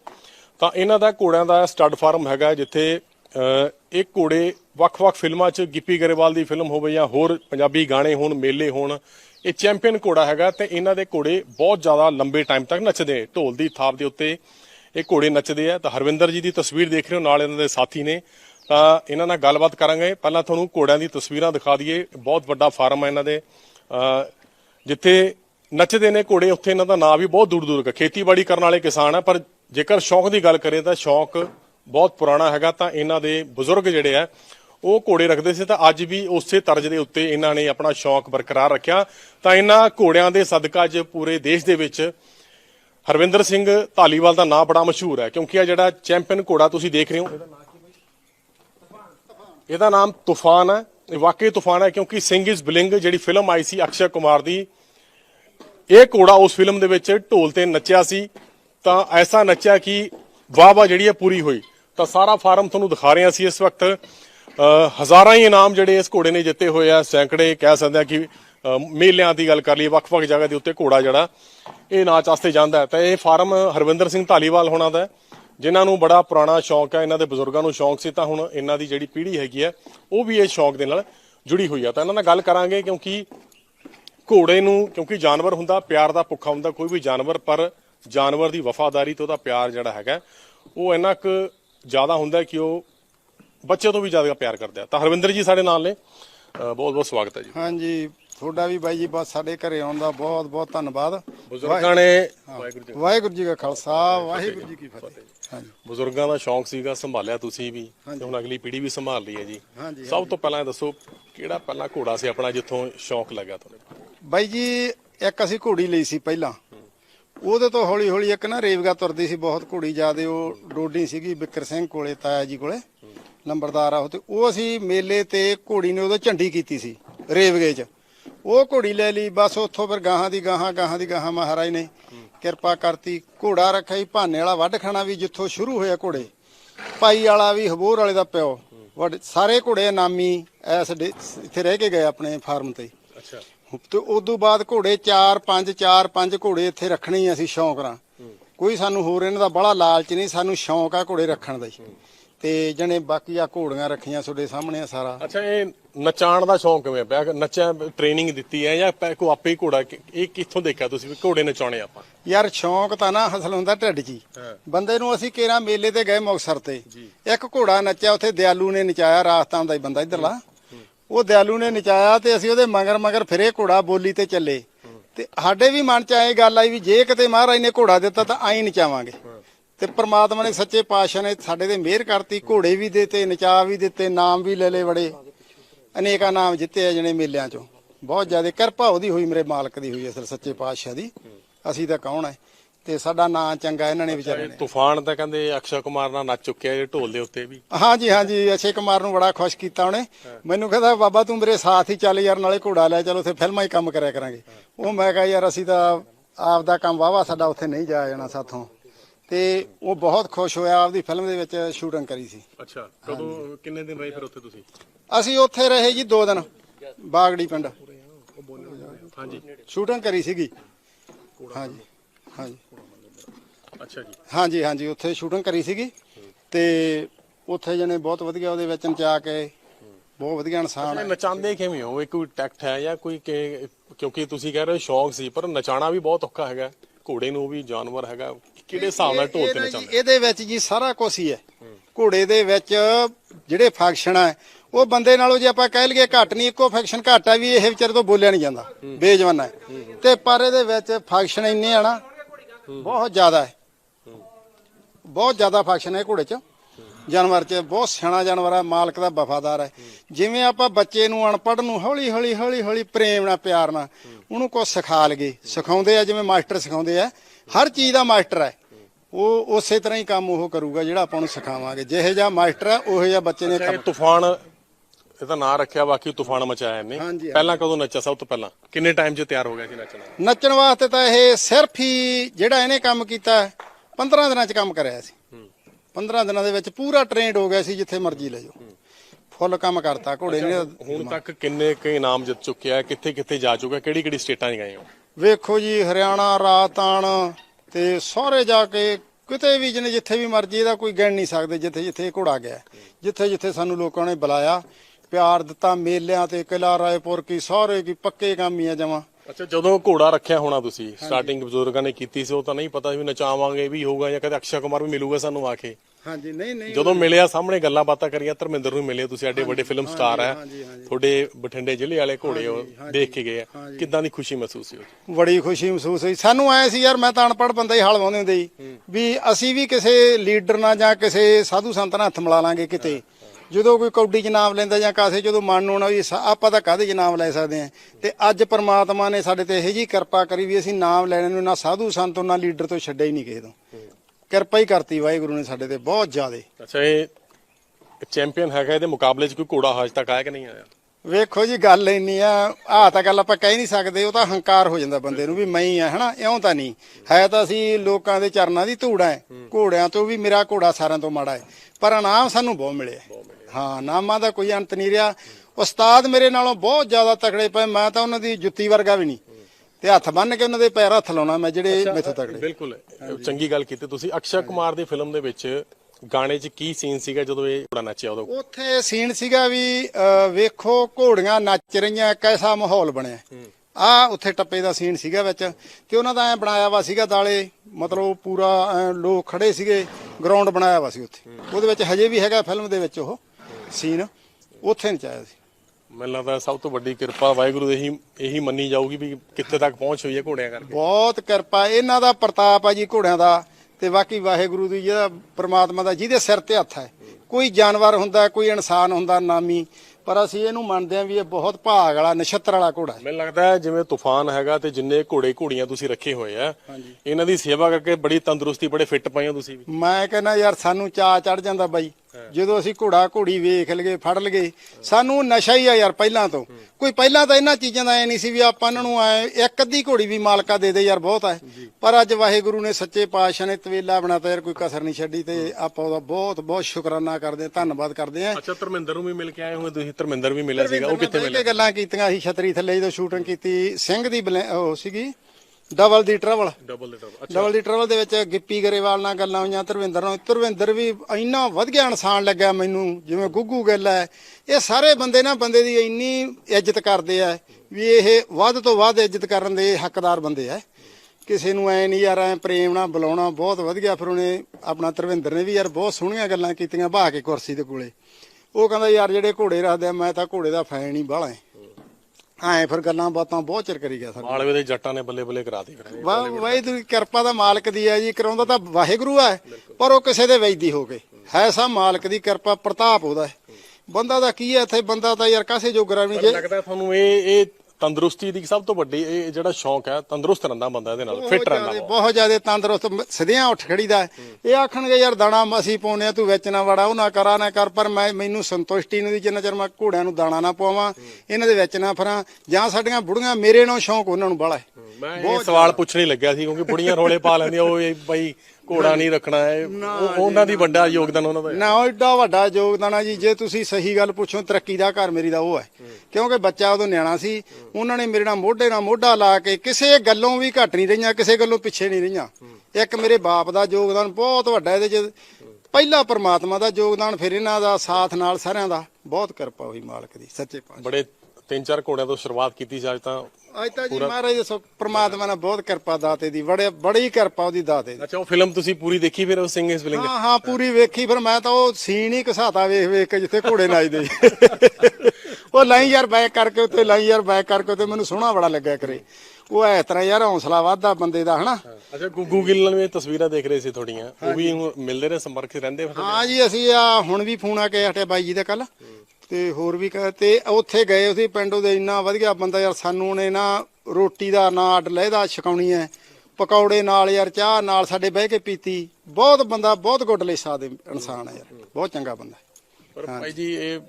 ਤਾਂ ਇਹਨਾਂ ਦਾ ਘੋੜਿਆਂ ਦਾ ਸਟੱਡ ਫਾਰਮ ਹੈਗਾ ਜਿੱਥੇ ਇਹ ਘੋੜੇ ਵੱਖ-ਵੱਖ ਫਿਲਮਾਂ 'ਚ ਗਿੱਪੀ ਗਰੇਵਾਲ ਦੀ ਫਿਲਮ ਹੋਵੇ ਜਾਂ ਹੋਰ ਪੰਜਾਬੀ ਗਾਣੇ ਹੋਣ, ਮੇਲੇ ਹੋਣ, ਇਹ ਚੈਂਪੀਅਨ ਘੋੜਾ ਹੈਗਾ ਤੇ ਇਹਨਾਂ ਦੇ ਘੋੜੇ ਬਹੁਤ ਜ਼ਿਆਦਾ ਲੰਬੇ ਟਾਈਮ ਤੱਕ ਨੱਚਦੇ ਢੋਲ ਦੀ ਥਾਪ ਦੇ ਉੱਤੇ ਇਹ ਘੋੜੇ ਨੱਚਦੇ ਆ। ਤਾਂ ਹਰਵਿੰਦਰ ਜੀ ਦੀ ਤਸਵੀਰ ਦੇਖ ਰਹੇ ਹੋ, ਨਾਲ ਇਹਨਾਂ ਦੇ ਸਾਥੀ ਨੇ। ਤਾਂ ਇਹਨਾਂ ਨਾਲ ਗੱਲਬਾਤ ਕਰਾਂਗੇ। ਪਹਿਲਾਂ ਤੁਹਾਨੂੰ ਘੋੜਿਆਂ ਦੀ ਤਸਵੀਰਾਂ ਦਿਖਾ ਦਈਏ। ਬਹੁਤ ਵੱਡਾ ਫਾਰਮ ਹੈ ਇਹਨਾਂ ਦੇ। ਜਿੱਥੇ ਨੱਚਦੇ ਨੇ ਘੋੜੇ, ਉੱਥੇ ਇਹਨਾਂ ਦਾ ਨਾਂ ਵੀ ਬਹੁਤ ਦੂਰ ਦੂਰ ਤੱਕ ਖੇਤੀਬਾੜੀ ਕਰਨ ਵਾਲੇ ਕਿਸਾਨ ਆ, ਪਰ ਜੇਕਰ ਸ਼ੌਂਕ ਦੀ ਗੱਲ ਕਰੀਏ ਤਾਂ ਸ਼ੌਂਕ ਬਹੁਤ ਪੁਰਾਣਾ ਹੈਗਾ, ਤਾਂ ਇਹਨਾਂ ਦੇ ਬਜ਼ੁਰਗ ਜਿਹੜੇ ਆ, ਉਹ ਘੋੜੇ ਰੱਖਦੇ ਸੀ, ਤਾਂ ਅੱਜ ਵੀ ਉਸੇ ਤਰਜ਼ ਦੇ ਉੱਤੇ ਇਹਨਾਂ ਨੇ ਆਪਣਾ ਸ਼ੌਂਕ ਬਰਕਰਾਰ ਰੱਖਿਆ। ਤਾਂ ਇਹਨਾਂ ਘੋੜਿਆਂ ਦੇ ਸਦਕਾ ਅੱਜ ਪੂਰੇ ਦੇਸ਼ ਦੇ ਵਿੱਚ ਹਰਵਿੰਦਰ ਸਿੰਘ ਧਾਲੀਵਾਲ ਦਾ ਨਾਂ ਬੜਾ ਮਸ਼ਹੂਰ ਹੈ, ਕਿਉਂਕਿ ਇਹ ਜਿਹੜਾ ਚੈਂਪੀਅਨ ਘੋੜਾ ਤੁਸੀਂ ਦੇਖ ਰਹੇ ਹੋ, ਇਹਦਾ ਨਾਮ ਤੂਫਾਨ ਹੈ। ਇਹ ਵਾਕਈ ਤੂਫਾਨ ਹੈ, ਕਿਉਂਕਿ ਸਿੰਘ ਇਜ਼ ਬਲਿੰਗ ਜਿਹੜੀ ਫਿਲਮ ਆਈ ਸੀ ਅਕਸ਼ੇ ਕੁਮਾਰ ਦੀ ਇਹ ਘੋੜਾ ਉਸ ਫਿਲਮ ਦੇ ਵਿੱਚ ਢੋਲ ਤੇ ਨੱਚਿਆ ਸੀ। ਤਾਂ ਐਸਾ ਨੱਚਿਆ ਕਿ ਵਾਹ ਵਾਹ ਜਿਹੜੀ ਹੈ ਪੂਰੀ ਹੋਈ। ਤਾਂ ਸਾਰਾ ਫਾਰਮ ਤੁਹਾਨੂੰ ਦਿਖਾ ਰਹੇ ਹਾਂ ਅਸੀਂ ਇਸ ਵਕਤ। ਹਜ਼ਾਰਾਂ ਹੀ ਇਨਾਮ ਜਿਹੜੇ ਇਸ ਘੋੜੇ ਨੇ ਜਿੱਤੇ ਹੋਏ ਆ। ਸੈਂਕੜੇ ਕਹਿ ਸਕਦੇ ਆ ਕਿ ਮੇਲਿਆਂ ਦੀ ਗੱਲ ਕਰ ਲਈਏ ਵੱਖ-ਵੱਖ ਜਗ੍ਹਾ ਦੇ ਉੱਤੇ ਘੋੜਾ ਜਿਹੜਾ ਇਹ ਨਾਚ ਵਾਸਤੇ ਜਾਂਦਾ ਤਾਂ ਇਹ ਫਾਰਮ ਹਰਵਿੰਦਰ ਸਿੰਘ ਧਾਲੀਵਾਲ ਹੋਣਾ ਦਾ ਹੈ, ਜਿਨ੍ਹਾਂ ਨੂੰ ਬੜਾ ਪੁਰਾਣਾ ਸ਼ੌਂਕ ਹੈ ਇਹਨਾਂ ਦੇ ਬਜ਼ੁਰਗਾਂ ਨੂੰ ਸ਼ੌਂਕ ਸੀ ਤਾਂ ਹੁਣ ਇਹਨਾਂ ਦੀ ਜਿਹੜੀ ਪੀੜ੍ਹੀ ਹੈਗੀ ਹੈ ਉਹ ਵੀ ਇਸ ਸ਼ੌਂਕ ਦੇ ਨਾਲ ਜੁੜੀ ਹੋਈ ਆ। ਤਾਂ ਇਹਨਾਂ ਨਾਲ ਗੱਲ ਕਰਾਂਗੇ ਕਿਉਂਕਿ ਘੋੜੇ ਨੂੰ ਕਿਉਂਕਿ ਜਾਨਵਰ ਹੁੰਦਾ ਪਿਆਰ ਦਾ ਭੁੱਖਾ ਹੁੰਦਾ ਕੋਈ ਵੀ ਜਾਨਵਰ ਪਰ ਜਾਨਵਰ ਦੀ ਵਫਾਦਾਰੀ ਤੇ ਉਹਦਾ ਪਿਆਰ ਜਿਹੜਾ ਹੈਗਾ ਉਹ ਇੰਨਾ ਕੁ ਜ਼ਿਆਦਾ ਹੁੰਦਾ ਕਿ ਉਹ ਬੱਚੇ ਤੋਂ ਵੀ ਜ਼ਿਆਦਾ ਪਿਆਰ ਕਰਦਾ। ਤਾਂ ਹਰਵਿੰਦਰ ਜੀ ਸਾਡੇ ਨਾਲ ਨੇ। ਬਹੁਤ ਬਹੁਤ ਸਵਾਗਤ ਹੈ ਜੀ। ਹਾਂਜੀ ਤੁਹਾਡਾ ਵੀ ਬਾਈ ਜੀ ਬਸ ਸਾਡੇ ਘਰੇ ਆਉਣ ਦਾ ਬਹੁਤ ਬਹੁਤ ਧੰਨਵਾਦ। ਬਜ਼ੁਰਗਾਂ ਨੇ ਵਾਹਿਗੁਰੂ ਜੀ ਵਾਹਿਗੁਰੂ ਜੀ ਕਾ ਖਾਲਸਾ ਵਾਹਿਗੁਰੂ ਜੀ ਕੀ ਫਤਿਹ। ਹਾਂਜੀ। ਬਜ਼ੁਰਗਾਂ ਦਾ ਸ਼ੌਂਕ ਸੀਗਾ ਸੰਭਾਲਿਆ ਤੁਸੀਂ ਵੀ ਤੇ ਹੁਣ ਅਗਲੀ ਪੀੜ੍ਹੀ ਵੀ ਸੰਭਾਲ ਲਈ ਹੈ ਜੀ। ਸਭ ਤੋਂ ਪਹਿਲਾਂ ਦੱਸੋ ਕਿਹੜਾ ਪਹਿਲਾ ਘੋੜਾ ਸੀ ਆਪਣਾ ਜਿੱਥੋਂ ਸ਼ੌਂਕ ਲੱਗਾ ਤੁਹਾਨੂੰ? ਬਾਈ ਜੀ, ਇੱਕ ਅਸੀਂ ਘੋੜੀ ਲਈ ਸੀ ਪਹਿਲਾਂ। ਉਹਦੇ ਤੋਂ ਹੌਲੀ ਹੌਲੀ ਇੱਕ ਨਾ ਰੇਵਗਾ ਤੁਰਦੀ ਸੀ ਬਹੁਤ ਘੋੜੀ, ਜਿਆਦੇ ਉਹ ਡੋਡੀ ਸੀਗੀ ਬਿੱਕਰ ਸਿੰਘ ਕੋਲੇ, ਤਾਇਆ ਜੀ ਕੋਲੇ, ਨੰਬਰਦਾਰ ਆ ਉਹ ਤੇ। ਉਹ ਅਸੀਂ ਮੇਲੇ ਤੇ ਘੋੜੀ ਨੇ ਉਦੋਂ ਝੰਡੀ ਕੀਤੀ ਸੀ, ਰੇਵਗੇ 'ਚ। ਉਹ ਘੋੜੀ ਲੈ ਲਈ, ਬਸ ਉੱਥੋਂ ਫਿਰ ਗਾਹਾਂ ਦੀ ਗਾਹਾਂ ਗਾਹਾਂ ਦੀ ਗਾਹਾਂ ਮਹਾਰਾਜ ਨੇ ਕਿਰਪਾ ਕਰਤੀ। ਘੋੜਾ ਰੱਖਿਆ ਸੀ, ਭਾਨੇ ਵਾਲਾ ਵੱਢ ਖਾਣਾ ਵੀ ਜਿੱਥੋਂ ਸ਼ੁਰੂ ਹੋਇਆ ਘੋੜੇ। ਪਾਈ ਵਾਲਾ ਵੀ, ਹਬੋਰ ਵਾਲੇ ਦਾ ਪਿਓ। ਵੱਡ ਸਾਰੇ ਘੋੜੇ ਨਾਮੀ ਐਸ ਇੱਥੇ ਰਹਿ ਕੇ ਗਏ ਆਪਣੇ ਫਾਰਮ ਤੇ। ਅੱਛਾ। ਤੇ ਉਦੋਂ ਬਾਅਦ ਘੋੜੇ 4 5 4 5 ਘੋੜੇ ਇੱਥੇ ਰੱਖਣੇ ਹੀ ਅਸੀਂ ਸ਼ੌਂਕ ਨਾਲ। ਕੋਈ ਸਾਨੂੰ ਹੋਰ ਇਹਨਾਂ ਦਾ ਬੜਾ ਲਾਲਚ ਨਹੀਂ ਸਾਨੂੰ ਸ਼ੌਂਕ ਆ ਘੋੜੇ ਰੱਖਣ ਦਾ ਤੇ ਜਣੇ ਬਾਕੀ ਆ ਘੋੜੀਆਂ ਰੱਖੀਆਂ ਤੁਹਾਡੇ ਸਾਹਮਣੇ ਆ ਸਾਰਾ। ਅੱਛਾ ਇਹ ਨਚਾਣ ਦਾ ਸ਼ੌਂਕ ਕਿਵੇਂ ਪਿਆ? ਨੱਚਿਆ ਟ੍ਰੇਨਿੰਗ ਦਿੱਤੀ ਹੈ ਜਾਂ ਕੋ ਆਪੇ ਹੀ ਘੋੜਾ ਇਹ ਕਿੱਥੋਂ ਦੇਖਿਆ ਤੁਸੀਂ ਵੀ ਘੋੜੇ ਨਚਾਉਣੇ ਆਪਾਂ? ਯਾਰ ਸ਼ੌਂਕ ਤਾਂ ਨਾ ਹਾਸਲ ਹੁੰਦਾ ਢਿੱਡ 'ਚ। ਬੰਦੇ ਨੂੰ ਅਸੀਂ ਕੇਰਾ ਮੇਲੇ ਤੇ ਗਏ ਮੁਕਤਸਰ ਤੇ। ਇੱਕ ਘੋੜਾ ਨੱਚਿਆ ਉੱਥੇ ਦਿਆਲੂ ਨੇ ਨਚਾਇਆ ਰਾਜਸਥਾਨ ਦਾ ਹੀ ਬੰਦਾ ਇਧਰਲਾ। ਉਹ ਦਿਆਲੂ ਨੇ ਨਚਾਇਆ ਤੇ ਅਸੀਂ ਉਹਦੇ ਮਗਰ ਮਗਰ ਫਿਰੇ ਘੋੜਾ ਬੋਲੀ ਤੇ ਚੱਲੇ। ਤੇ ਸਾਡੇ ਵੀ ਮਨ 'ਚ ਆਏ ਗੱਲ ਆਈ ਵੀ ਜੇ ਕਿਤੇ ਮਹਾਰਾਜ ਨੇ ਘੋੜਾ ਦਿੱਤਾ ਤਾਂ ਆਈ ਨਚਾਵਾਂਗੇ। ਤੇ ਪ੍ਰਮਾਤਮਾ ਨੇ ਸੱਚੇ ਪਾਤਸ਼ਾਹ ਨੇ ਸਾਡੇ ਤੇ ਮਿਹਰ ਕਰਤੀ, ਘੋੜੇ ਵੀ ਦਿੱਤੇ, ਨਚਾ ਵੀ ਦਿੱਤੇ, ਨਾਮ ਵੀ ਲੈ ਲਏ ਬੜੇ। ਅਨੇਕਾਂ ਨਾਮ ਜਿੱਤੇ ਆ ਜਣੇ ਮੇਲਿਆਂ 'ਚੋਂ। ਬਹੁਤ ਜ਼ਿਆਦਾ ਕਿਰਪਾ ਉਹਦੀ ਹੋਈ, ਮੇਰੇ ਮਾਲਕ ਦੀ ਹੋਈ ਅਸਲ ਸੱਚੇ ਪਾਤਸ਼ਾਹ ਦੀ। ਅਸੀਂ ਤਾਂ ਕੌਣ ਹੈ ਤੇ ਸਾਡਾ ਨਾਂ ਚੰਗਾ ਇਹਨਾਂ ਨੇ ਵਿਚਾਰੇ ਨੇ ਤੂਫਾਨ ਤਾਂ ਕਹਿੰਦੇ ਅਕਸ਼ਾ ਕੁਮਾਰ ਨਾਲ ਨੱਚ ਚੁੱਕਿਆ ਇਹ ਢੋਲ ਦੇ ਉੱਤੇ ਵੀ। ਹਾਂਜੀ ਹਾਂਜੀ ਅਛੇ ਕੁਮਾਰ ਨੂੰ ਬੜਾ ਖੁਸ਼ ਕੀਤਾ ਉਹਨੇ। ਮੈਨੂੰ ਕਹਿੰਦਾ ਬਾਬਾ ਤੂੰ ਮੇਰੇ ਸਾਥ ਹੀ ਚੱਲ ਯਾਰ ਨਾਲੇ ਘੋੜਾ ਲੈ ਚਲ ਉੱਥੇ ਫਿਲਮਾਂ ਹੀ ਕੰਮ ਕਰਿਆ ਕਰਾਂਗੇ। ਉਹ ਮੈਂ ਕਿਹਾ ਯਾਰ ਅਸੀਂ ਤਾਂ ਆਪ ਦਾ ਕੰਮ ਵਾਵਾ ਸਾਡਾ ਉੱਥੇ ਨਹੀਂ ਜਾਇਆ ਜਾਣਾ ਸਾਥੋਂ। ਤੇ ਉਹ ਬਹੁਤ ਖੁਸ਼ ਹੋਇਆ ਆਪਦੀ ਫਿਲਮ ਦੇ ਵਿੱਚ ਸ਼ੂਟਿੰਗ ਕਰੀ ਸੀ। ਅੱਛਾ ਕਦੋਂ ਕਿੰਨੇ ਦਿਨ ਰਹੇ ਫਿਰ ਉੱਥੇ ਤੁਸੀਂ? ਅਸੀਂ ਉੱਥੇ ਰਹੇ ਜੀ 2 ਦਿਨ ਬਾਗੜੀ ਪਿੰਡ। ਹਾਂਜੀ। ਸ਼ੂਟਿੰਗ ਕਰੀ ਸੀਗੀ। ਹਾਂਜੀ। ਹਾਂਜੀ। ਅੱਛਾ ਜੀ। ਹਾਂਜੀ ਹਾਂਜੀ ਉੱਥੇ ਸ਼ੂਟਿੰਗ ਕਰੀ ਸੀਗੀ ਤੇ ਉੱਥੇ ਜਣੇ ਬਹੁਤ ਵਧੀਆ ਉਹਦੇ ਵਿੱਚ ਨਚਾ ਕੇ ਬਹੁਤ ਵਧੀਆ ਇਨਸਾਨ ਹੈ। ਨਚਾਉਂਦੇ ਕਿਵੇਂ ਹੋ? ਇਹ ਕੋਈ ਟੈਕਟ ਹੈ ਜਾਂ ਕੋਈ ਕਿ- ਕਿਉਂਕਿ ਤੁਸੀਂ ਕਹਿ ਰਹੇ ਹੋ ਸ਼ੌਂਕ ਸੀ ਪਰ ਨਚਾਣਾ ਵੀ ਬਹੁਤ ਔਖਾ ਹੈਗਾ। ਘੋੜੇ ਨੂੰ ਵੀ ਜਾਨਵਰ ਹੈਗਾ। ਕਿਹੜੇ ਹਿਸਾਬ ਨਾਲ ਢੋਲ ਇਹ ਤੇ ਨਾ ਜੀ, ਨਚਾਉਂਦੇ? ਇਹਦੇ ਵਿੱਚ ਜੀ ਸਾਰਾ ਕੁਝ ਹੀ ਹੈ। ਘੋੜੇ ਦੇ ਵਿੱਚ ਜਿਹੜੇ ਫੰਕਸ਼ਨ ਹੈ ਉਹ ਬੰਦੇ ਨਾਲੋਂ ਜੇ ਆਪਾਂ ਕਹਿ ਲਈਏ ਘੱਟ ਨਹੀਂ ਇੱਕੋ ਫੰਕਸ਼ਨ ਘੱਟ ਹੈ ਵੀ ਇਹ ਵਿਚਾਰੇ ਤੋਂ ਬੋਲਿਆ ਨਹੀਂ ਜਾਂਦਾ। ਬੇਜਵਾਨਾ ਹੈ। ਤੇ ਪਰ ਇਹਦੇ ਵਿੱਚ ਫੰਕਸ਼ਨ ਇੰਨੇ ਆ ਨਾ ਬਹੁਤ ਜ਼ਿਆਦਾ ਹੈ। ਬਹੁਤ ਜ਼ਿਆਦਾ ਫੰਕਸ਼ਨ ਹੈ ਘੋੜੇ 'ਚ। ਜਾਨਵਰ 'ਚ ਬਹੁਤ ਸਿਆਣਾ ਜਾਨਵਰ ਹੈ ਮਾਲਕ ਦਾ ਵਫਾਦਾਰ ਹੈ। ਜਿਵੇਂ ਆਪਾਂ ਬੱਚੇ ਨੂੰ ਅਨਪੜ੍ਹ ਨੂੰ ਹੌਲੀ ਹੌਲੀ ਹੌਲੀ ਹੌਲੀ ਪ੍ਰੇਮ ਨਾਲ ਪਿਆਰ ਨਾਲ ਉਹਨੂੰ ਕੁਝ ਸਿਖਾ ਲਗੇ ਸਿਖਾਉਂਦੇ ਆ ਜਿਵੇਂ ਮਾਸਟਰ ਸਿਖਾਉਂਦੇ ਆ। ਹਰ ਚੀਜ਼ ਦਾ ਮਾਸਟਰ ਹੈ। ਉਹ ਉਸੇ ਤਰ੍ਹਾਂ ਹੀ ਕੰਮ ਉਹ ਕਰੂਗਾ ਜਿਹੜਾ ਆਪਾਂ ਨੂੰ ਸਿਖਾਵਾਂਗੇ। ਜਿਹੇ ਜਿਹਾ ਮਾਸਟਰ ਹੈ ਉਹੇ ਜਿਹਾ ਬੱਚੇ ਨੇ ਕੰਮ ਤੂਫਾਨ ਇਹਦਾ ਨਾਂ ਰੱਖਿਆ ਬਾਕੀ ਤੂਫਾਨ ਮਚਾਇਆ ਇਹਨੇ। ਹਾਂਜੀ। ਪਹਿਲਾਂ ਕਦੋਂ ਨੱਚਿਆ? ਸਭ ਤੋਂ ਪਹਿਲਾਂ। ਕਿੰਨੇ ਟਾਈਮ 'ਚ ਤਿਆਰ ਹੋ ਗਿਆ ਸੀ ਨੱਚਣਾ? ਨੱਚਣ ਵਾਸਤੇ ਤਾਂ ਇਹ ਸਿਰਫ ਹੀ ਜਿਹੜਾ ਇਹਨੇ ਕੰਮ ਕੀਤਾ 15 ਦਿਨਾਂ 'ਚ ਕੰਮ ਕਰਿਆ ਸੀ। 15 ਦਿਨਾਂ ਦੇ ਵਿੱਚ ਪੂਰਾ ਟ੍ਰੇਨਡ ਹੋ ਗਿਆ ਸੀ ਜਿੱਥੇ ਮਰਜ਼ੀ ਲੈ ਜਾਓ। ਫੁੱਲ ਕੰਮ ਕਰਤਾ ਘੋੜੇ ਨੇ। ਹੁਣ ਤੱਕ ਕਿੰਨੇ ਕੁ ਇਨਾਮ ਜਿੱਤ ਚੁੱਕਿਆ ਕਿੱਥੇ ਕਿੱਥੇ ਜਾ ਚੁੱਕਾ? ਕਿਹੜੀ ਕਿਹੜੀ ਸਟੇਟਾਂ 'ਚ ਗਏ ਹੋ? ਵੇਖੋ ਜੀ ਹਰਿਆਣਾ ਰਾਜਸਥਾਨ ਤੇ ਸਾਰੇ ਜਾ ਕੇ ਕਿਤੇ ਵੀ ਜਿਹਨੇ ਜਿੱਥੇ ਵੀ ਮਰਜ਼ੀ ਇਹਦਾ ਕੋਈ ਗਿਣ ਨਹੀਂ ਸਕਦੇ ਜਿੱਥੇ ਜਿੱਥੇ ਇਹ ਘੋੜਾ ਗਿਆ। ਜਿੱਥੇ ਜਿੱਥੇ ਸਾਨੂੰ ਲੋਕਾਂ ਨੇ ਬੁਲਾਇਆ ਪਿਆਰ ਦਿੱਤਾ ਮੇਲਿਆਂ ਤੇ ਕਿਲਾ ਰਾਏਪੁਰ ਕੀ ਸਾਰੇ ਕੀ ਪੱਕੇ ਕੰਮ ਆ ਜਮਾਂ। ਅੱਛਾ ਜਦੋਂ ਘੋੜਾ ਰੱਖਿਆ ਹੋਣਾ ਤੁਸੀਂ ਸਟਾਰਟਿੰਗ ਬਜ਼ੁਰਗਾਂ ਨੇ ਕੀਤੀ ਸੀ ਉਹ ਤਾਂ ਨਹੀਂ ਪਤਾ ਵੀ ਨਚਾਵਾਂਗੇ ਵੀ ਹੋਊਗਾ ਜਾਂ ਕਦੇ ਅਕਸ਼ਾ ਕੁਮਾਰ ਵੀ ਮਿਲੂਗਾ ਸਾਨੂੰ ਆ ਕੇ। ਹਾਂਜੀ ਨਹੀਂ ਨਹੀਂ। ਜਦੋਂ ਮਿਲਿਆ ਸਾਹਮਣੇ ਗੱਲਾਂ ਬਾਤਾਂ ਕਰੀਆਂ ਧਰਮਿੰਦਰ ਨੂੰ ਮਿਲੇ ਤੁਸੀਂ ਐਡੇ ਵੱਡੇ ਫਿਲਮ ਸਟਾਰ ਹੈ। ਤੁਹਾਡੇ ਬਠਿੰਡੇ ਜ਼ਿਲ੍ਹੇ ਵਾਲੇ ਘੋੜੇ ਉਹ ਦੇਖ ਕੇ ਗਏ ਆ। ਕਿੱਦਾਂ ਦੀ ਖੁਸ਼ੀ ਮਹਿਸੂਸ ਹੋਈ? ਬੜੀ ਖੁਸ਼ੀ ਮਹਿਸੂਸ ਹੋਈ। ਸਾਨੂੰ ਆਏ ਸੀ ਯਾਰ ਮੈਂ ਤਾਂ ਅਨਪੜ੍ਹ ਬੰਦਾ ਹੀ ਹਾਲ ਵਾਉਂਦੇ ਹੁੰਦੇ ਸੀ। ਵੀ ਅਸੀਂ ਵੀ ਕਿਸੇ ਲੀਡਰ ਨਾਲ ਜਾਂ ਕਿਸੇ ਸਾਧੂ ਸੰਤ ਨਾਲ ਹੱਥ ਮਿਲਾ ਲਾਂਗੇ ਕਿਤੇ। ਜਦੋਂ ਕੋਈ ਕੌਡੀ ਚ ਨਾਮ ਲੈਂਦਾ ਜਾਂ ਕਾਸੇ ਜਦੋਂ ਮਨ ਨੂੰ ਆਉਣਾ ਵੀ ਸਾ- ਆਪਾਂ ਤਾਂ ਕਾਹਦੇ ਚ ਨਾਮ ਲੈ ਸਕਦੇ ਆ ਤੇ ਅੱਜ ਪ੍ਰਮਾਤਮਾ ਨੇ ਸਾਡੇ ਤੇ ਇਹੋ ਜੀ ਕਿਰਪਾ ਕਰੀ ਵੀ ਅਸੀਂ ਨਾਮ ਲੈਣ ਨੂੰ ਨਾ ਸਾਧੂ ਸੰਤ, ਨਾ ਲੀਡਰ ਤੋਂ ਛੱਡਿਆ ਹੀ ਨਹੀਂ ਕਿਸੇ ਤੋਂ। ਕਿਰਪਾ ਹੀ ਕਰਤੀ ਵਾਹਿਗੁਰੂ ਨੇ ਸਾਡੇ ਤੇ ਬਹੁਤ ਜ਼ਿਆਦੇ। ਅੱਛਾ, ਇਹ ਚੈਂਪੀਅਨ ਹੈਗਾ, ਇਹਦੇ ਮੁਕਾਬਲੇ 'ਚ ਕੋਈ ਘੋੜਾ ਹਜ ਤੱਕ ਆਇਆ ਕਿ ਨਹੀਂ ਆਇਆ? ਵੇਖੋ ਜੀ ਗੱਲ ਇੰਨੀ ਆ ਆਹ ਤਾਂ ਗੱਲ ਆਪਾਂ ਕਹਿ ਨਹੀਂ ਸਕਦੇ ਉਹ ਤਾਂ ਹੰਕਾਰ ਹੋ ਜਾਂਦਾ ਬੰਦੇ ਨੂੰ ਵੀ ਮੈਂ ਹੀ ਆ ਹਨਾ? ਇਉਂ ਤਾਂ ਨਹੀਂ। ਹੈ ਤਾਂ ਅਸੀਂ ਲੋਕਾਂ ਦੇ ਚਰਨਾਂ ਦੀ ਧੂੜਾ ਹੈ। ਘੋੜਿਆਂ ਤੋਂ ਵੀ ਮੇਰਾ ਘੋੜਾ ਸਾਰਿਆਂ ਤੋਂ ਮਾੜਾ ਹੈ। ਪਰ ਇਨਾਮ ਸਾਨੂੰ ਬਹੁਤ ਮਿਲਿਆ। ਹਾਂ ਨਾਮਾਂ ਦਾ ਕੋਈ ਅੰਤ ਨਹੀਂ ਰਿਹਾ। ਉਸਤਾਦ ਮੇਰੇ ਨਾਲੋਂ ਬਹੁਤ ਜ਼ਿਆਦਾ ਤਕੜੇ ਪਏ ਮੈਂ ਤਾਂ ਉਹਨਾਂ ਦੀ ਜੁੱਤੀ ਵਰਗਾ ਵੀ ਨਹੀਂ। ਤੇ ਹੱਥ ਬੰਨ ਕੇ ਉਹਨਾਂ ਦੇ ਪੈਰ ਹੱਥ ਲਾਉਣਾ ਮੈਂ ਜਿਹੜੇ ਮੈਥੋਂ ਤਕੜੇ। ਬਿਲਕੁਲ। ਚੰਗੀ ਗੱਲ ਕੀਤੀ ਤੁਸੀਂ। ਅਕਸ਼ਾ ਕੁਮਾਰ ਦੀ ਫਿਲਮ ਦੇ ਵਿੱਚ ਗਾਣੇ 'ਚ ਕੀ ਸੀਨ ਸੀਗਾ ਜਦੋਂ ਇਹ ਘੋੜਾ ਨੱਚਿਆ ਉਦੋਂ? ਉੱਥੇ ਸੀਨ ਸੀਗਾ ਵੀ ਅਹ, ਵੇਖੋ ਘੋੜੀਆਂ ਨੱਚ ਰਹੀਆਂ ਕੈਸਾ ਮਾਹੌਲ ਬਣਿਆ। ਆ ਉੱਥੇ ਟੱਪੇ ਦਾ ਸੀਨ ਸੀਗਾ ਵਿੱਚ ਤੇ ਉਹਨਾਂ ਦਾ ਐ ਬਣਾਇਆ ਵਾ ਸੀਗਾ ਦਾਲੇ ਮਤਲਬ ਪੂਰਾ ਐਂ ਲੋਕ ਖੜੇ ਸੀਗੇ ਗਰਾਊਂਡ ਬਣਾਇਆ ਵਾ ਸੀ ਉੱਥੇ। ਉਹਦੇ ਵਿੱਚ ਹਜੇ ਵੀ ਹੈਗਾ ਫਿਲਮ ਦੇ ਵਿੱਚ ਉਹ ਸੀਨ ਉੱਥੇ ਨਚਾਇਆ ਸੀ। ਮੈਨੂੰ ਲੱਗਦਾ ਸਭ ਤੋਂ ਵੱਡੀ ਕਿਰਪਾ ਵਾਹਿਗੁਰੂ ਦੀ ਇਹੀ ਇਹੀ ਮੰਨੀ ਜਾਊਗੀ ਵੀ ਕਿੱਥੇ ਤੱਕ ਪਹੁੰਚ ਹੋਈ ਹੈ ਘੋੜਿਆਂ ਕਰਕੇ। ਬਹੁਤ ਕਿਰਪਾ। ਇਹਨਾਂ ਦਾ ਪ੍ਰਤਾਪ ਆ ਜੀ ਘੋੜਿਆਂ ਦਾ। ਤੇ ਬਾਕੀ ਵਾਹਿਗੁਰੂ ਦੀ ਜਿਹੜਾ ਪ੍ਰਮਾਤਮਾ ਦਾ ਜਿਹਦੇ ਸਿਰ ਤੇ ਹੱਥ ਹੈ। ਕੋਈ ਜਾਨਵਰ ਹੁੰਦਾ ਕੋਈ ਇਨਸਾਨ ਹੁੰਦਾ ਨਾਮੀ ਪਰ ਅਸੀਂ ਇਹਨੂੰ ਮੰਨਦੇ ਹਾਂ ਵੀ ਇਹ ਬਹੁਤ ਭਾਗ ਵਾਲਾ ਨਛੱਤਰ ਵਾਲਾ ਘੋੜਾ ਹੈ। ਮੈਨੂੰ ਲੱਗਦਾ ਹੈ ਜਿਵੇਂ ਤੂਫਾਨ ਹੈਗਾ ਤੇ ਜਿੰਨੇ ਘੋੜੇ ਘੋੜੀਆਂ ਤੁਸੀਂ ਰੱਖੇ ਹੋਏ ਆ ਇਹਨਾਂ ਦੀ ਸੇਵਾ ਕਰਕੇ ਬੜੀ ਤੰਦਰੁਸਤੀ ਬੜੇ ਫਿੱਟ ਪਏ ਹੋ ਤੁਸੀਂ ਵੀ। ਮੈਂ ਕਹਿੰਦਾ ਯਾਰ ਸਾਨੂੰ ਚਾਹ ਚੜ ਜਾਂਦਾ ਬਾਈ। ਜਦੋਂ ਅਸੀਂ ਘੋੜਾ ਘੋੜੀ ਵੇਖ ਲਗੇ ਫੜ ਲਗੇ ਸਾਨੂੰ ਨਸ਼ਾ ਹੀ ਆ ਯਾਰ ਪਹਿਲਾਂ ਤੋਂ। ਕੋਈ ਪਹਿਲਾਂ ਤਾਂ ਇਹਨਾਂ ਚੀਜ਼ਾਂ ਦਾ ਐ ਨਹੀਂ ਸੀ ਵੀ ਆਪਾਂ ਇਹਨਾਂ ਨੂੰ ਐ ਇੱਕ ਅੱਧੀ ਘੋੜੀ ਵੀ ਮਾਲਕਾ ਦੇ ਦੇ ਯਾਰ ਬਹੁਤ ਹੈ ਪਰ ਅੱਜ ਵਾਹਿਗੁਰੂ ਨੇ ਸੱਚੇ ਪਾਤਸ਼ਾਹ ਨੇ ਤਵੇਲਾ ਬਣਾਤਾ ਯਾਰ ਕੋਈ ਕਸਰ ਨਹੀਂ ਛੱਡੀ ਤੇ ਆਪਾਂ ਉਹਦਾ ਬਹੁਤ ਬਹੁਤ ਸ਼ੁਕਰਾਨਾ ਕਰਦੇ ਹਾਂ ਧੰਨਵਾਦ ਕਰਦੇ ਹਾਂ। ਅੱਛਾ ਧਰਮਿੰਦਰ ਨੂੰ ਵੀ ਮਿਲ ਕੇ ਆਏ ਹੋਏ ਤੁਸੀਂ ਧਰਮਿੰਦਰ ਵੀ ਮਿਲਿਆ ਸੀਗਾ ਉਹ ਕਿੱਥੇ ਮਿਲਿਆ? ਗੱਲਾਂ ਕੀਤੀਆਂ ਅਸੀਂ ਛਤਰੀ ਥੱਲੇ ਜਦੋਂ ਸ਼ੂਟਿੰਗ ਕੀਤੀ ਸਿੰਘ ਦੀ ਉਹ ਸੀਗੀ ਡਬਲ ਦੀ ਟਰਬਲ ਡਬਲ ਦੇ ਡਬਲ ਡਬਲ ਦੀ ਟਰਬਲ ਦੇ ਵਿੱਚ ਗਿੱਪੀ ਗਰੇਵਾਲ ਨਾਲ ਗੱਲਾਂ ਹੋਈਆਂ ਧਰਵਿੰਦਰ ਨਾਲ। ਧਰਵਿੰਦਰ ਵੀ ਇੰਨਾ ਵਧੀਆ ਇਨਸਾਨ ਲੱਗਿਆ ਮੈਨੂੰ ਜਿਵੇਂ ਗੁੱਗੂ ਗਿੱਲ ਹੈ। ਇਹ ਸਾਰੇ ਬੰਦੇ ਨਾ ਬੰਦੇ ਦੀ ਇੰਨੀ ਇੱਜ਼ਤ ਕਰਦੇ ਆ ਵੀ ਇਹ ਵੱਧ ਤੋਂ ਵੱਧ ਇੱਜ਼ਤ ਕਰਨ ਦੇ ਹੱਕਦਾਰ ਬੰਦੇ ਆ। ਕਿਸੇ ਨੂੰ ਐ ਨਹੀਂ ਯਾਰ ਐ ਪ੍ਰੇਮ ਨਾਲ ਬੁਲਾਉਣਾ ਬਹੁਤ ਵਧੀਆ। ਫਿਰ ਉਹਨੇ ਆਪਣਾ ਧਰਵਿੰਦਰ ਨੇ ਵੀ ਯਾਰ ਬਹੁਤ ਸੋਹਣੀਆਂ ਗੱਲਾਂ ਕੀਤੀਆਂ ਬਹਾ ਕੇ ਕੁਰਸੀ ਦੇ ਕੋਲੇ। ਉਹ ਕਹਿੰਦਾ ਯਾਰ ਜਿਹੜੇ ਘੋੜੇ ਰੱਖਦੇ ਆ ਮੈਂ ਤਾਂ ਘੋੜੇ ਦਾ ਫੈਨ ਹੀ ਬਾਹਲਾ ਐ ਫਿਰ ਗੱਲਾਂ ਬਾਤਾਂ ਬਹੁਤ ਚਿਰ ਕਰੀ ਗਿਆ ਸਾਡੇ ਮਾਲਵੇ ਦੇ ਜੱਟਾਂ ਨੇ ਬੱਲੇ ਬੱਲੇ ਕਰਾ ਦਿੱਤੀ ਫਿਰ। ਵਾਹ ਵਾਹਿਗੁਰੂ ਦੀ ਕਿਰਪਾ ਦਾ ਮਾਲਕ ਦੀ ਹੈ ਜੀ ਕਰਾਉਂਦਾ ਤਾਂ ਵਾਹਿਗੁਰੂ ਹੈ ਪਰ ਉਹ ਕਿਸੇ ਦੇ ਵੈਦੀ ਹੋ ਗਏ। ਹੈ ਸਭ ਮਾਲਕ ਦੀ ਕਿਰਪਾ ਪ੍ਰਤਾਪ ਉਹਦਾ ਹੈ। ਬੰਦਾ ਦਾ ਕੀ ਹੈ ਇੱਥੇ? ਬੰਦਾ ਤਾਂ ਯਾਰ ਕਾਸੇ ਜੋਗਰਾ ਨਹੀਂ ਜੇ। ਲੱਗਦਾ ਤੁਹਾਨੂੰ ਇਹ ਇਹ ਤੰਦਰੁਸਤੀ ਦੀ ਸਭ ਤੋਂ ਵੱਡੀ ਇਹ ਜਿਹੜਾ ਸ਼ੌਂਕ ਹੈ ਤੰਦਰੁਸਤ ਰਹਿੰਦਾ ਬੰਦਾ ਇਹਦੇ ਨਾਲ ਫਿੱਟ ਰਹਿੰਦਾ ਬਹੁਤ ਜ਼ਿਆਦਾ ਤੰਦਰੁਸਤ ਸਦੀਆਂ ਉੱਠ ਖੜੀਦਾ। ਇਹ ਆਖਣਗੇ ਯਾਰ ਦਾਣਾ ਅਸੀਂ ਪਾਉਨੇ ਆ ਤੂੰ ਵਿੱਚ ਨਾ ਵੜਾ ਉਹ ਨਾ ਕਰਾ ਨਾ ਕਰ ਪਰ ਮੈਂ ਮੈਨੂੰ ਸੰਤੁਸ਼ਟੀ ਨਹੀਂ ਦੀ ਜਿੰਨਾ ਚਿਰ ਮੈਂ ਘੋੜਿਆਂ ਨੂੰ ਦਾਣਾ ਨਾ ਪਾਵਾਂ ਇਹਨਾਂ ਦੇ ਵਿੱਚ ਨਾ ਫਰਾਂ ਜਾਂ ਸਾਡੀਆਂ ਬੁੜੀਆਂ ਮੇਰੇ ਨਾਲ ਸ਼ੌਂਕ ਉਹਨਾਂ ਨੂੰ ਬਾਲਾ ਹੈ। ਮੈਂ ਇਹ ਸਵਾਲ ਪੁੱਛਣ ਹੀ ਲੱਗਿਆ ਸੀ ਕਿਉਂਕਿ ਬੁੜੀਆਂ ਰੋਲੇ ਪਾ ਲੈਂਦੀਆਂ ਉਹ ਬਈ ਘੋੜਾ ਨਹੀਂ ਰੱਖਣਾ ਹੈ। ਉਹ- ਉਹਨਾਂ ਦੀ ਵੱਡਾ ਯੋਗਦਾਨ ਉਹਨਾਂ ਦਾ ਹੈ। ਨਾ ਉਹ ਏਡਾ ਵੱਡਾ ਯੋਗਦਾਨ ਆ ਜੀ। ਜੇ ਤੁਸੀਂ ਸਹੀ ਗੱਲ ਪੁੱਛੋ ਤਰੱਕੀ ਦਾ ਘਰ ਮੇਰੀ ਦਾ ਉਹ ਹੈ। ਕਿਉਂਕਿ ਬੱਚਾ ਉਦੋਂ ਨਿਆਣਾ ਸੀ ਉਹਨਾਂ ਨੇ ਮੇਰੇ ਨਾਲ ਮੋਢੇ ਨਾਲ ਮੋਢਾ ਲਾ ਕੇ ਕਿਸੇ ਗੱਲੋਂ ਵੀ ਘੱਟ ਨਹੀਂ ਰਹੀਆਂ ਕਿਸੇ ਗੱਲੋਂ ਪਿੱਛੇ ਨਹੀਂ ਰਹੀਆਂ। ਇੱਕ ਮੇਰੇ ਬਾਪ ਦਾ ਯੋਗਦਾਨ ਬਹੁਤ ਵੱਡਾ ਇਹਦੇ ਚ। ਪਹਿਲਾ ਪ੍ਰਮਾਤਮਾ ਦਾ ਯੋਗਦਾਨ ਫਿਰ ਇਹਨਾਂ ਦਾ ਸਾਥ ਨਾਲ ਸਾਰਿਆਂ ਦਾ। ਬਹੁਤ ਕਿਰਪਾ ਹੋਈ ਮਾਲਕ ਦੀ ਸੱਚੇ ਪਾਤਸ਼ਾਹ ਬੜੇ ਤਿੰਨ ਚਾਰ ਘੋੜਿਆਂ ਤੋਂ ਸ਼ੁਰੂਆਤ ਕੀਤੀ ਅੱਜ ਤਾਂ ਅੱਜ ਤਾਂ ਜੀ ਮਹਾਰਾਜ ਦੇ ਸੋ ਪ੍ਰਮਾਤਮਾ ਨੇ ਬਹੁਤ ਕਿਰਪਾ ਦਾਤੇ ਦੀ ਬੜੇ ਬੜੀ ਕਿਰਪਾ ਉਹਦੀ ਦਾਤੇ ਦੀ। ਅੱਛਾ ਉਹ ਫਿਲਮ ਤੁਸੀਂ ਪੂਰੀ ਦੇਖੀ ਫਿਰ ਉਹ ਸਿੰਘ ਇਸ ਫਿਲਿੰਗ ਹਾਂ ਹਾਂ ਪੂਰੀ ਵੇਖੀ ਫਿਰ ਮੈਂ ਤਾਂ ਉਹ ਸੀਨ ਹੀ ਘਸਾਤਾ ਵੇਖ ਵੇਖ ਕੇ ਜਿੱਥੇ ਘੋੜੇ ਨਾਚਦੇ। ਸੀ। ਉਹ ਲਾਈ ਯਾਰ ਬੈਕ ਕਰਕੇ ਉੱਤੇ ਲਾਈ ਯਾਰ ਬੈਕ ਕਰਕੇ ਉੱਤੇ ਮੈਨੂੰ ਸੋਹਣਾ ਬੜਾ ਲੱਗਿਆ ਕਰੇ। ਉਹ ਐ ਤਰ੍ਹਾਂ ਯਾਰ ਹੌਸਲਾ ਵੱਧਦਾ ਬੰਦੇ ਦਾ ਹਨਾ? ਅੱਛਾ ਗੁੱਗੂ ਗਿੱਲ ਨਾਲ ਵੀ ਤਸਵੀਰਾਂ ਦੇਖ ਰਹੇ ਸੀ ਥੋੜੀਆਂ ਉਹ ਵੀ ਮਿਲਦੇ ਰਹੇ ਸੰਪਰਕ ਰਹਿੰਦੇ ਹਾਂ ਜੀ ਅਸੀਂ ਆ ਹੁਣ ਵੀ ਫੋਨ ਆ ਕੇ ਹਟੇ ਬਾਈ ਜੀ ਦਾ ਕੱਲ ਤੇ ਹੋਰ ਵੀ ਕ- ਤੇ ਉੱਥੇ ਗਏ ਅਸੀਂ ਪਿੰਡ ਉਹਦੇ ਇੰਨਾ ਵਧੀਆ ਬੰਦਾ ਯਾਰ ਸਾਨੂੰ ਉਹਨੇ ਨਾ ਰੋਟੀ ਦਾ ਨਾ ਅੱਡ ਲਹਿਦਾ ਛਕਾਉਣੀ ਐ ਪਕੌੜੇ ਨਾਲ ਯਾਰ ਚਾਹ ਨਾਲ ਸਾਡੇ ਬਹਿ ਕੇ ਪੀਤੀ। ਬਹੁਤ ਬੰਦਾ ਬਹੁਤ ਗੁੱਡ ਲੈਸਾ ਦੇ ਇਨਸਾਨ ਹੈ ਯਾਰ। ਬਹੁਤ ਚੰਗਾ ਬੰਦਾ। ਪਰ ਭਾਈ ਜੀ ਇਹ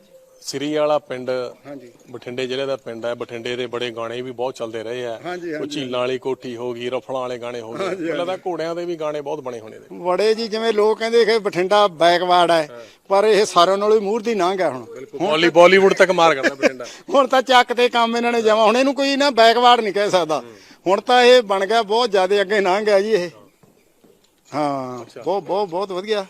ਸ੍ਰੀ ਵਾਲਾ ਪਿੰਡ ਹਾਂਜੀ। ਬਠਿੰਡੇ ਜ਼ਿਲ੍ਹੇ ਦਾ ਪਿੰਡ ਹੈ। ਬਠਿੰਡੇ ਦੇ ਬੜੇ ਗਾਣੇ ਵੀ ਬਹੁਤ ਚੱਲਦੇ ਰਹੇ ਆ। ਹਾਂਜੀ, ਉਹ ਝੀਲਾਂ ਵਾਲੀ ਕੋਠੀ ਹੋ ਗਈ ਰਫਲਾਂ ਵਾਲੇ ਗਾਣੇ ਹੋ ਗਏ। ਪਹਿਲਾਂ ਤਾਂ ਘੋੜਿਆਂ ਦੇ ਵੀ ਗਾਣੇ ਬਹੁਤ ਬਣੇ ਹੋਣੇ ਨੇ। ਬੜੇ ਜੀ ਜਿਵੇਂ ਲੋਕ ਕਹਿੰਦੇ ਕਿ ਬਠਿੰਡਾ ਬੈਕਵਾਰਡ ਹੈ ਪਰ ਇਹ ਸਾਰਿਆਂ ਨਾਲੋਂ ਮੂਹਰ ਦੀ ਲੰਘ ਹੈ ਹੁਣ। ਬਾਲੀ ਬਾਲੀਵੁੱਡ ਤੱਕ ਮਾਰ ਕਰਦਾ ਬਠਿੰਡਾ। ਹੁਣ ਤਾਂ ਚੱਕ ਤੇ ਕੰਮ ਇਹਨਾਂ ਨੇ ਜਮਾ। ਹੁਣ ਇਹਨੂੰ ਕੋਈ ਨਾ ਬੈਕਵਾਰਡ ਨਹੀਂ ਕਹਿ ਸਕਦਾ। ਹੁਣ ਤਾਂ ਇਹ ਬਣ ਗਿਆ ਬਹੁਤ ਜ਼ਿਆਦਾ ਅੱਗੇ ਲੰਘ ਗਿਆ ਜੀ ਇਹ। ਹਾਂ ਬਹੁਤ ਬਹੁਤ ਬਹੁਤ ਵਧੀਆ।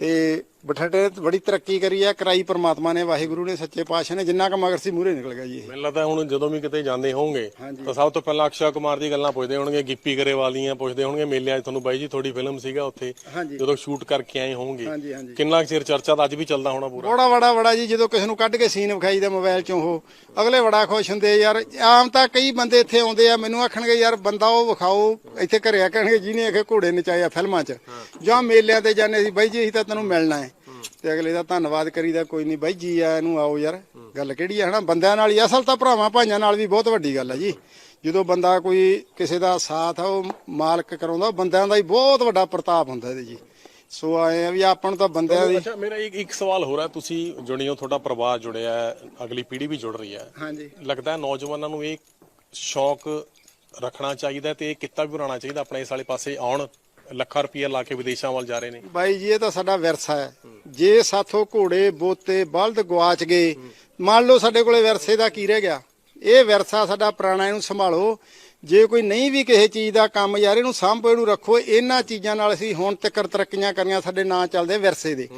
ਤੇ ਬਠਿੰਡੇ ਤੇ ਬੜੀ ਤਰੱਕੀ ਕਰੀ ਆ ਕਰਾਈ ਪ੍ਰਮਾਤਮਾ ਨੇ ਵਾਹਿਗੁਰੂ ਨੇ ਸੱਚੇ ਪਾਤਸ਼ਾਹ ਨੇ ਜਿੰਨਾ ਕੁ ਮਗਰ ਸੀ ਮੂਹਰੇ ਨਿਕਲ ਗਿਆ ਜੀ ਇਹ। ਮੈਨੂੰ ਲੱਗਦਾ ਹੁਣ ਜਦੋਂ ਵੀ ਕਿਤੇ ਜਾਂਦੇ ਹੋਵੋਗੇ ਤਾਂ ਸਭ ਤੋਂ ਪਹਿਲਾਂ ਅਕਸ਼ਾ ਕੁਮਾਰ ਦੀ ਗੱਲਾਂ ਪੁੱਛਦੇ ਹੋਣਗੇ ਗਿੱਪੀ ਗਰੇਵਾਲ ਦੀਆਂ ਪੁੱਛਦੇ ਹੋਣਗੇ ਮੇਲਿਆਂ 'ਚ ਤੁਹਾਨੂੰ ਬਾਈ ਜੀ ਤੁਹਾਡੀ ਫਿਲਮ ਸੀਗਾ ਉੱਥੇ ਹਾਂਜੀ। ਜਦੋਂ ਸ਼ੂਟ ਕਰਕੇ ਆਏ ਹੋਵੋਗੇ ਹਾਂਜੀ ਹਾਂਜੀ। ਕਿੰਨਾ ਕੁ ਚਿਰ ਚਰਚਾ ਤਾਂ ਅੱਜ ਵੀ ਚੱਲਦਾ ਹੋਣਾ ਪੂਰਾ? ਬੜਾ ਬੜਾ ਬੜਾ ਜੀ ਜਦੋਂ ਕਿਸੇ ਨੂੰ ਕੱਢ ਕੇ ਸੀਨ ਵਿਖਾਈ ਦਾ ਮੋਬਾਈਲ ਚੋਂ ਉਹ ਅਗਲੇ ਬੜਾ ਖੁਸ਼ ਹੁੰਦੇ ਯਾਰ ਆਮ ਤਾਂ ਕਈ ਬੰਦੇ ਇੱਥੇ ਆਉਂਦੇ ਆ ਮੈਨੂੰ ਆਖਣਗੇ ਯਾਰ ਬੰਦਾ ਉਹ ਵਿਖਾਓ ਇੱਥੇ ਘਰੇ ਆ ਕਹਿਣਗੇ ਜਿਹਨੇ ਆਖੇ ਘੋੜੇ ਨਚਾਏ ਆ ਫਿਲਮਾਂ 'ਚ ਜਾਂ ਮੇਲਿਆਂ ਤੇ ਜਾਂਦੇ ਸੀ ਬਾਈ ਜੀ ਅਸੀਂ ਤਾਂ ਤੈਨੂੰ ਮਿਲਣਾ ਹੈ। ਤੇ ਅਗਲੇ ਦਾ ਧੰਨਵਾਦ ਕਰੀਦਾ ਕੋਈ ਨਹੀਂ ਬਾਈ ਜੀ ਆ ਇਹਨੂੰ ਆਓ ਯਾਰ। ਗੱਲ ਕਿਹੜੀ ਆ ਹਨਾ? ਬੰਦਿਆਂ ਨਾਲ ਹੀ ਅਸਲ ਤਾਂ ਭਰਾਵਾਂ ਭਾਈਆਂ ਨਾਲ ਵੀ ਬਹੁਤ ਵੱਡੀ ਗੱਲ ਹੈ ਜੀ। ਜਦੋਂ ਬੰਦਾ ਕੋਈ ਕਿਸੇ ਦਾ ਸਾਥ ਆ ਉਹ ਮਾਲਕ ਕਰਾਉਂਦਾ ਬੰਦਿਆਂ ਦਾ ਹੀ ਬਹੁਤ ਵੱਡਾ ਪ੍ਰਤਾਪ ਹੁੰਦਾ ਇਹਦੇ ਜੀ। ਸੋ ਆਏ ਆ ਵੀ ਆਪਾਂ ਨੂੰ ਤਾਂ ਬੰਦਿਆਂ ਦੀ ਅੱਛਾ ਮੇਰਾ ਇੱਕ ਇੱਕ ਸਵਾਲ ਹੋ ਰਿਹਾ ਤੁਸੀਂ ਜੁੜਿਓ ਤੁਹਾਡਾ ਪਰਿਵਾਰ ਜੁੜਿਆ ਹੈ ਅਗਲੀ ਪੀੜ੍ਹੀ ਵੀ ਜੁੜ ਰਹੀ ਹੈ ਹਾਂਜੀ। ਲੱਗਦਾ ਹੈ ਨੌਜਵਾਨਾਂ ਨੂੰ ਇਹ ਸ਼ੌਕ ਰੱਖਣਾ ਚਾਹੀਦਾ ਤੇ ਇਹ ਕਿੱਤਾ ਵੀ ਬਣਾਉਣਾ ਚਾਹੀਦਾ ਆਪਣੇ ਇਸ ਵਾਲੇ ਪਾਸੇ ਆਉਣ ਲੱਖਾਂ ਰੁਪਈਆ ਲਾ ਕੇ ਵਿਦੇਸ਼ਾਂ ਵੱਲ ਜਾ ਰਹੇ ਨੇ। ਬਾਈ ਜੀ ਇਹ ਤਾਂ ਸਾਡਾ ਵਿਰਸਾ ਹੈ। ਜੇ ਸਾਥੋਂ ਘੋੜੇ ਬੋਤੇ ਬਲਦ ਗਵਾਚ ਗਏ ਮੰਨ ਲਓ ਸਾਡੇ ਕੋਲੇ ਵਿਰਸੇ ਦਾ ਕੀ ਰਹਿ ਗਿਆ। ਇਹ ਵਿਰਸਾ ਸਾਡਾ ਪੁਰਾਣਾ ਇਹਨੂੰ ਸੰਭਾਲੋ। ਜੇ ਕੋਈ ਨਹੀਂ ਵੀ ਕਿਸੇ ਚੀਜ਼ ਦਾ ਕੰਮ ਯਾਰ ਇਹਨੂੰ ਸਾਂਭੋ ਇਹਨੂੰ ਰੱਖੋ। ਇਹਨਾਂ ਚੀਜ਼ਾਂ ਨਾਲ ਅਸੀਂ ਹੁਣ ਤੱਕ ਤਰੱਕੀਆਂ ਕਰੀਆਂ ਸਾਡੇ ਨਾਂ ਚੱਲਦੇ ਵਿਰਸੇ ਦੇ।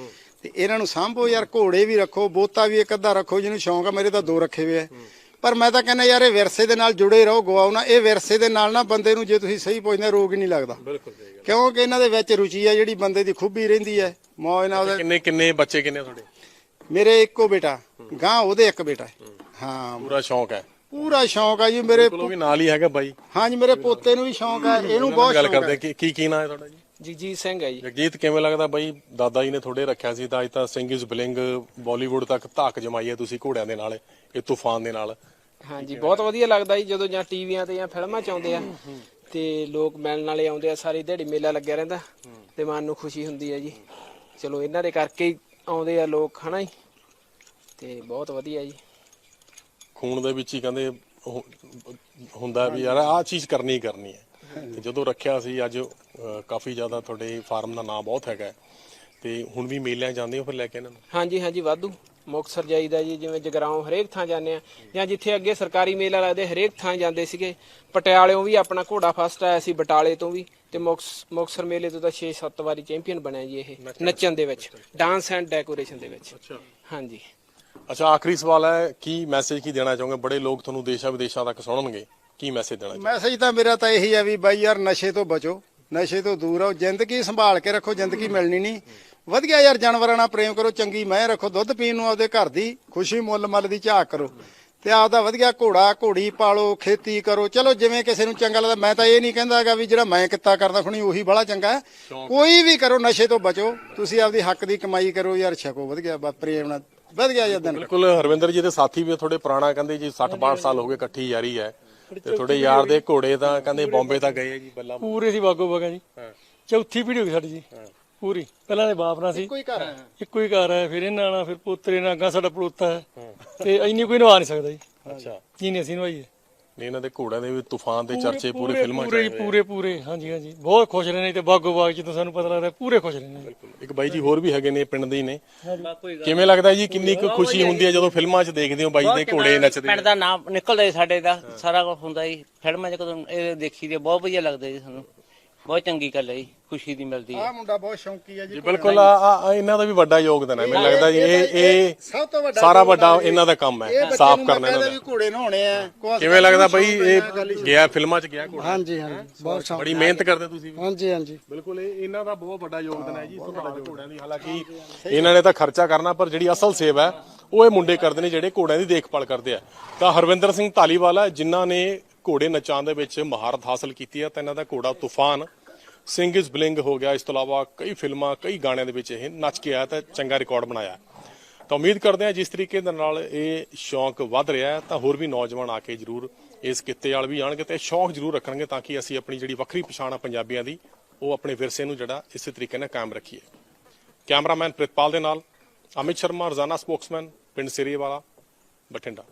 ਤੇ ਇਹਨਾਂ ਨੂੰ ਸਾਂਭੋ ਯਾਰ ਘੋੜੇ ਵੀ ਰੱਖੋ ਬੋਤਾ ਵੀ ਇੱਕ ਅੱਧਾ ਰੱਖੋ ਜਿਹਨੂੰ ਸ਼ੌਂਕ ਆ ਮੇਰੇ ਤਾਂ ਦੋ ਰੱਖੇ ਹੋਏ ਆ। ਪਰ ਮੈਂ ਤਾਂ ਕਹਿੰਦਾ ਯਾਰ ਇਹ ਵਿਰਸੇ ਦੇ ਨਾਲ ਜੁੜੇ ਰਹੋ ਗਵਾਓ ਨਾ। ਇਹ ਵਿਰਸੇ ਦੇ ਨਾਲ ਨਾ ਬੰਦੇ ਨੂੰ ਜੇ ਤੁਸੀਂ ਸਹੀ ਪੁੱਛਦੇ ਰੋਗ ਹੀ ਨਹੀਂ ਲੱਗਦਾ। ਬਿਲਕੁਲ ਕਿਉਂਕਿ ਇਹਨਾਂ ਦੇ ਵਿੱਚ ਰੁਚੀ ਆ ਜਿਹੜੀ ਬੰਦੇ ਦੀ ਖੂਬੀ ਰਹਿੰਦੀ ਹੈ। ਮੌਜ ਨਾਲ ਉਹਦੇ ਕਿੰਨੇ ਕਿੰਨੇ ਬੱਚੇ ਕਿੰਨੇ ਤੁਹਾਡੇ? ਮੇਰੇ ਇੱਕੋ ਬੇਟਾ ਗਾਂ ਉਹਦੇ ਇੱਕ ਬੇਟਾ ਹੈ। ਹਾਂ। ਪੂਰਾ ਸ਼ੌਕ ਹੈ। ਪੂਰਾ ਸ਼ੌਂਕ ਆ ਜੀ ਮੇਰੇ ਚਲੋ ਵੀ ਨਾਲ ਹੀ ਹੈਗਾ ਬਾਈ। ਹਾਂਜੀ ਮੇਰੇ ਪੋਤੇ ਨੂੰ ਵੀ ਸ਼ੌਂਕ ਹੈ ਇਹਨੂੰ ਬਹੁਤ ਗੱਲ ਸ਼ੌਂਕ ਕਰਦੇ ਹੈ ਕੀ ਕੀ ਕੀ ਨਾਂ ਹੈ ਤੁਹਾਡਾ ਜੀ? ਜਗਜੀਤ ਸਿੰਘ ਹੈ ਜੀ। ਜਗਜੀਤ ਕਿਵੇਂ ਲੱਗਦਾ ਬਾਈ? ਦਾਦਾ ਜੀ ਨੇ ਤੁਹਾਡੇ ਰੱਖਿਆ ਸੀ ਤਾਂ ਅੱਜ ਤਾਂ ਸਿੰਘ ਇਸ ਬਲਿੰਗ ਬਾਲੀਵੁੱਡ ਤੱਕ ਧਾਕ ਜਮਾਈ ਹੈ ਤੁਸੀਂ ਘੋੜਿਆਂ ਦੇ ਨਾਲ ਇਹ ਤੂਫਾਨ ਦੇ ਨਾਲ। ਹਾਂਜੀ ਬਹੁਤ ਵਧੀਆ ਲੱਗਦਾ ਜੀ ਜਦੋਂ ਜਾਂ ਟੀਵੀਆਂ ਤੇ ਜਾਂ ਫਿਲਮਾਂ 'ਚ ਆਉਂਦੇ ਆ। ਤੇ ਲੋਕ ਮਿਲਣ ਵਾਲੇ ਆਉਂਦੇ ਆ ਸਾਰੀ ਦਿਹਾੜੀ ਮੇਲਾ ਲੱਗਿਆ ਰਹਿੰਦਾ। ਤੇ ਮਨ ਨੂੰ ਖੁਸ਼ੀ ਹੁੰਦੀ ਹੈ ਜੀ। ਚਲੋ ਇਹਨਾਂ ਦੇ ਕਰਕੇ ਹੀ ਆਉਂਦੇ ਆ ਲੋਕ ਹਨਾ ਜੀ? ਤੇ ਬਹੁਤ ਵਧੀਆ ਜੀ। ਖੂਨ ਦੇ ਵਿੱਚ ਹੀ ਕਹਿੰਦੇ ਉਹ ਹੁੰਦਾ ਵੀ ਯਾਰ ਆਹ ਚੀਜ਼ ਕਰਨੀ ਹੀ ਕਰਨੀ ਹੈ। ਤੇ ਜਦੋਂ ਰੱਖਿਆ ਸੀ ਅੱਜ ਅਹ, ਕਾਫੀ ਜ਼ਿਆਦਾ ਤੁਹਾਡੇ ਫਾਰਮ ਦਾ ਨਾਮ ਬਹੁਤ ਹੈਗਾ ਹੈ। ਤੇ ਹੁਣ ਵੀ ਮੇਲਿਆਂ ਜਾਂਦੇ ਹੋ ਫਿਰ ਲੈ ਕੇ ਇਹਨਾਂ ਨੂੰ? ਹਾਂਜੀ ਹਾਂਜੀ ਵਾਧੂ। ਮੁਕਤਸਰ ਜਾਈਦਾ ਜੀ ਜਿਵੇਂ ਜਗਰਾਉਂ ਹਰੇਕ ਥਾਂ ਜਾਂਦੇ ਆ ਜਾਂ ਜਿੱਥੇ ਅੱਗੇ ਸਰਕਾਰੀ ਮੇਲਾ ਲੱਗਦੇ ਹਰੇਕ ਥਾਂ ਜਾਂਦੇ ਸੀਗੇ। ਪਟਿਆਲਿਓਂ ਵੀ ਆਪਣਾ ਘੋੜਾ ਫਸਟ ਆਇਆ ਸੀ ਬਟਾਲੇ ਤੋਂ ਵੀ। ਤੇ ਮੁਕਸ- ਮੁਕਤਸਰ ਮੇਲੇ ਤੋਂ ਤਾਂ 6-7 ਵਾਰੀ ਚੈਂਪੀਅਨ ਬਣਿਆ ਜੀ ਇਹ। ਨੱਚਣ ਦੇ ਵਿੱਚ ਡਾਂਸ ਐਂਡ ਡੈਕੋਰੇਸ਼ਨ ਦੇ ਵਿੱਚ। ਹਾਂਜੀ। ਅੱਛਾ ਆਖਰੀ ਸਵਾਲ ਹੈ ਕੀ ਮੈਸੇਜ ਕੀ ਦੇਣਾ ਚਾਹੋਗੇ? ਬੜੇ ਲੋਕ ਤੁਹਾਨੂੰ ਦੇਸ਼ਾਂ ਵਿਦੇਸ਼ਾਂ ਤੱਕ ਸੁਣਨਗੇ। ਕੀ ਮੈਸੇਜ ਦੇਣਾ ਚਾਹੋਗੇ? ਮੈਸੇਜ ਤਾਂ ਮੇਰਾ ਤਾਂ ਇਹੀ ਆ ਵੀ ਬਾਈ ਯਾਰ ਨਸ਼ੇ ਤੋਂ ਬਚੋ। ਨਸ਼ੇ ਤੋਂ ਦੂਰ ਰਹੋ। ਜ਼ਿੰਦਗੀ ਸੰਭਾਲ ਕੇ ਰੱਖੋ ਜ਼ਿੰਦਗੀ ਮਿਲਣੀ ਨਹੀਂ। ਵਧੀਆ ਯਾਰ ਜਾਨਵਰਾਂ ਨਾਲ ਪ੍ਰੇਮ ਕਰੋ ਚੰਗੀ ਮੈਂ ਰੱਖੋ ਦੁੱਧ ਪੀਣ ਨੂੰ ਆਪਦੇ ਘਰ ਦੀ ਖੁਸ਼ੀ ਮੁੱਲ ਮੱਲ ਦੀ ਝਾਕ ਕਰੋ। ਤੇ ਆਪਦਾ ਵਧੀਆ ਘੋੜਾ ਘੋੜੀ ਪਾਲੋ ਖੇਤੀ ਕਰੋ। ਚਲੋ ਜਿਵੇਂ ਕਿਸੇ ਨੂੰ ਚੰਗਾ ਲੱਗਦਾ ਮੈਂ ਤਾਂ ਇਹ ਨਹੀਂ ਕਹਿੰਦਾਗਾ ਵੀ ਜਿਹੜਾ ਮੈਂ ਕਿੱਤਾ ਕਰਦਾ ਖੁਣੀ ਉਹੀ ਬੜਾ ਚੰਗਾ ਹੈ। ਕੋਈ ਵੀ ਕਰੋ ਨਸ਼ੇ ਤੋਂ ਬਚੋ। ਤੁਸੀਂ ਆਪਦੀ ਹੱਕ ਦੀ ਕਮਾਈ ਕਰੋ ਯਾਰ ਛਕੋ। ਵਧੀਆ ਬਸ ਪ੍ਰੇਮ ਨਾਲ। ਵਧੀਆ ਜਿਹਾ ਦਿਨ ਬਿਲਕੁਲ ਹਰਵਿੰਦਰ ਜੀ ਦੇ ਸਾਥੀ ਵੀ ਥੋੜੇ ਪੁਰਾਣਾ ਕਹਿੰਦੇ ਜੀ 60 62 ਸਾਲ ਹੋ ਗਏ ਇਕੱਠੀ ਯਾਰੀ ਹੈ। ਤੇ ਥੋੜੇ ਯਾਰ ਦੇ ਘੋੜੇ ਤਾਂ ਕਹਿੰਦੇ ਬੰਬੇ ਤਾਂ ਗਏ ਜੀ ਬੱਲਾ ਪੂਰੇ ਸੀ ਬਾਗੋ ਬਾਗਾ ਜੀ। ਚੌਥੀ ਪੀੜ੍ਹੀ ਹੋ ਗਈ ਸਾਡੀ ਜੀ। ਪੂਰੀ। ਪਹਿਲਾਂ ਦੇ ਬਾਪ ਨਾਲ ਸੀ। ਕੋਈ ਘਰ ਹੈ। ਇੱਕੋ ਹੀ ਘਰ ਹੈ ਫਿਰ ਇਹਨਾਂ ਨਾਲ ਫਿਰ ਪੋਤਰੇ ਨਾਲ ਅੱਗਾ ਸਾਡਾ ਪੜੋਤਾ ਹੈ। ਤੇ ਇੰਨੀ ਕੋਈ ਨਵਾ ਨਹੀਂ ਸਕਦਾ ਜੀ। ਅੱਛਾ। ਕੀ ਨਹੀਂ ਅਸੀਂ ਨਵਾਈਏ ਨਹੀਂ ਇਹਨਾਂ ਦੇ ਘੋੜਿਆਂ ਦੇ ਵੀ ਤੂਫਾਨ ਦੇ ਚਰਚੇ ਪੂਰੇ ਫਿਲਮਾਂ ਚ। ਪੂਰੇ। ਪੂਰੇ। ਪੂਰੇ ਹਾਂਜੀ ਹਾਂਜੀ। ਬਹੁਤ ਖੁਸ਼ ਰਹੇ ਨੇ ਤੇ ਬਾਗੋ ਬਾਗ ਜਦੋਂ ਸਾਨੂੰ ਪਤਾ ਲੱਗਦਾ ਪੂਰੇ ਖੁਸ਼ ਰਹੇ ਨੇ। ਇੱਕ ਬਾਈ ਜੀ ਹੋਰ ਵੀ ਹੈਗੇ ਨੇ ਪਿੰਡ ਦੇ ਹੀ ਨੇ। ਕਿਵੇਂ ਲੱਗਦਾ ਜੀ? ਕਿੰਨੀ ਕੁ ਖੁਸ਼ੀ ਹੁੰਦੀ ਹੈ ਜਦੋਂ ਫਿਲਮਾਂ 'ਚ ਦੇਖਦੇ ਹੋ ਬਾਈ ਦੇ ਘੋੜੇ ਨੱਚਦੇ ਪਿੰਡ ਦਾ ਨਾਮ ਨਿਕਲਦਾ ਜੀ ਸਾਡੇ ਦਾ। ਸਾਰਾ ਕੁਝ ਹੁੰਦਾ ਜੀ। ਫਿਲਮਾਂ 'ਚ ਕਦੋਂ ਇਹ ਦੇਖੀ ਦੇ ਬਹੁਤ ਵਧੀਆ ਲੱਗਦਾ ਜੀ ਸਾਨੂੰ। ਬਹੁਤ ਚੰਗੀ ਗੱਲ ਹੈ ਜੀ ਖੁਸ਼ੀ ਦੀ ਮਿਲਦੀ ਹੈ। ਆਹ ਮੁੰਡਾ ਬਹੁਤ ਸ਼ੌਂਕੀ ਹੈ ਜੀ ਜੀ ਬਿਲਕੁਲ ਆ ਆ- ਆ ਇਹਨਾਂ ਦਾ ਵੀ ਵੱਡਾ ਯੋਗਦਾਨ ਹੈ ਮੈਨੂੰ ਲੱਗਦਾ ਜੀ ਇਹ ਇਹ ਸਭ ਤੋਂ ਵੱਡਾ ਸਾਰਾ ਵੱਡਾ ਇਹ- ਇਹਨਾਂ ਦਾ ਕੰਮ ਇਹ ਹੈ ਬੱਚੇ ਸਾਫ਼ ਨੂੰ ਮੈਂ ਕਰਨਾ ਇਹਨਾਂ ਕਹਿੰਦਾ ਦਾ ਵੀ ਘੋੜੇ ਨਹਾਉਣੇ ਆ ਕੁਛ ਕਿਵੇਂ ਲੱਗਦਾ ਬਾਈ ਇਹ ਗਿਆ ਫਿਲਮਾਂ 'ਚ ਗਿਆ ਘੋੜਾ? ਹਾਂਜੀ ਹਾਂਜੀ ਬਹੁਤ ਸ਼ੌਕ ਬੜੀ ਮਿਹਨਤ ਕਰਦੇ ਤੁਸੀਂ ਵੀ। ਹਾਂਜੀ ਹਾਂਜੀ। ਬਿਲਕੁਲ ਇਹ ਇਹਨਾਂ ਦਾ ਬਹੁਤ ਵੱਡਾ ਯੋਗਦਾਨ ਹੈ ਜੀ ਸੰਭਾਲ ਘੋੜਿਆਂ ਦੀ। ਹਾਲਾਂਕਿ ਇਹਨਾਂ ਨੇ ਤਾਂ ਖਰਚਾ ਕਰਨਾ ਪਰ ਜਿਹੜੀ ਅਸਲ ਸੇਵਾ ਹੈ ਉਹ ਇਹ ਮੁੰਡੇ ਕਰਦੇ ਨੇ ਜਿਹੜੇ ਘੋੜਿਆਂ ਦੀ ਦੇਖਭਾਲ ਕਰਦੇ ਆ। ਤਾਂ ਹਰਵਿੰਦਰ ਸਿੰਘ ਧਾਲੀਵਾਲ ਹੈ ਜਿਨ੍ਹਾਂ ਨੇ ਘੋੜੇ ਨਚਾਉਣ ਦੇ ਵਿੱਚ ਮਹਾਰਤ ਹਾਸਲ ਕੀਤੀ ਹੈ ਤਾਂ ਇਹਨਾਂ ਦਾ ਘੋੜਾ ਤੂਫਾਨ ਸਿੰਘ ਇਸ ਬਲਿੰਗ ਹੋ ਗਿਆ। ਇਸ ਤੋਂ ਇਲਾਵਾ ਕਈ ਫਿਲਮਾਂ, ਕਈ ਗਾਣਿਆਂ ਦੇ ਵਿੱਚ ਇਹ ਨੱਚ ਕੇ ਆਇਆ ਤਾਂ ਚੰਗਾ ਰਿਕਾਰਡ ਬਣਾਇਆ। ਤਾਂ ਉਮੀਦ ਕਰਦੇ ਹਾਂ ਜਿਸ ਤਰੀਕੇ ਦੇ ਨਾਲ ਇਹ ਸ਼ੌਂਕ ਵੱਧ ਰਿਹਾ ਹੈ, ਤਾਂ ਹੋਰ ਵੀ ਨੌਜਵਾਨ ਆ ਕੇ ਜਰੂਰ ਇਸ ਕਿੱਤੇ ਵਾਲ ਵੀ ਆਣਗੇ ਤੇ ਇਹ ਸ਼ੌਂਕ ਜਰੂਰ ਰੱਖਣਗੇ ਤਾਂ ਕਿ ਅਸੀਂ ਆਪਣੀ ਜਿਹੜੀ ਵੱਖਰੀ ਪਛਾਣ ਆ ਪੰਜਾਬੀਆਂ ਦੀ, ਉਹ ਆਪਣੇ ਵਿਰਸੇ ਨੂੰ ਜਿਹੜਾ ਇਸੇ ਤਰੀਕੇ ਨਾਲ ਕਾਇਮ ਰੱਖੀਏ। ਕੈਮਰਾਮੈਨ ਪ੍ਰਿਤਪਾਲ ਦੇ ਨਾਲ, ਅਮਿਤ ਸ਼ਰਮਾ, ਰਜ਼ਾਨਾ ਸਪੋਕਸਮੈਨ, ਪਿੰਡ ਸਿਰੀਵਾਲਾ, ਬਠਿੰਡਾ।